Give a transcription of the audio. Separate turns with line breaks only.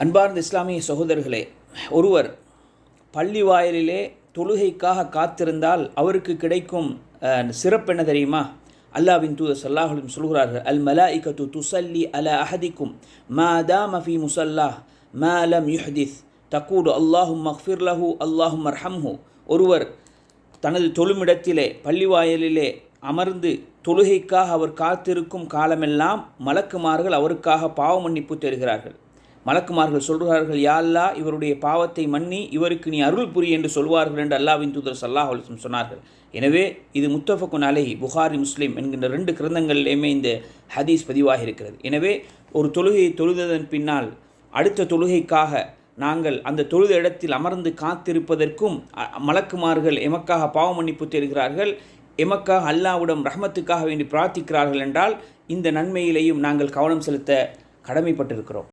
அன்பார்ந்த இஸ்லாமிய சகோதரர்களே ஒருவர் பள்ளி வாயிலிலே தொழுகைக்காக காத்திருந்தால் அவருக்கு கிடைக்கும் சிறப்பு என்ன தெரியுமா? அல்லாவின் தூதர் சல்லாஹுலும் சொல்கிறார்கள் அல் மலாஇகத்து துசல்லி அல அஹதிக்கும் மா தாம ஃபி முசல்லாஹ் மா லம் யுஹ்திஸ். தக்கூடு அல்லாஹும் மக்ஃபிர் லஹு அல்லாஹும் அர்ஹம்ஹு ஒருவர் தனது தொழுமிடத்திலே பள்ளிவாயலிலே அமர்ந்து தொழுகைக்காக அவர் காத்திருக்கும் காலமெல்லாம் மலக்குமார்கள் அவருக்காக பாவ மன்னிப்பு தருகிறார்கள் மலக்குமார்கள் சொல்கிறார்கள் யா அல்லாஹ் இவருடைய பாவத்தை மன்னி இவருக்கு நீ அருள் புரி என்று சொல்வார்கள் என்று அல்லாவின் தூதர் சல்லாஹ் அலிஸ்லம் சொன்னார்கள். எனவே இது முத்தஃபகுன் அலை புகாரி முஸ்லீம் என்கின்ற ரெண்டு கிரந்தங்களிலேயுமே இந்த ஹதீஸ் பதிவாகி இருக்கிறது. எனவே ஒரு தொழுகையை தொழுததன் பின்னால் அடுத்த தொழுகைக்காக நாங்கள் அந்த தொழுத இடத்தில் அமர்ந்து காத்திருப்பதற்கும் மலக்குமார்கள் எமக்காக பாவ மன்னிப்பு தருகிறார்கள் எமக்காக அல்லாவிடம் ரஹமத்துக்காக வேண்டி பிரார்த்திக்கிறார்கள் என்றால் இந்த நன்மையிலேயும் நாங்கள் கவனம் செலுத்த கடமைப்பட்டிருக்கிறோம்.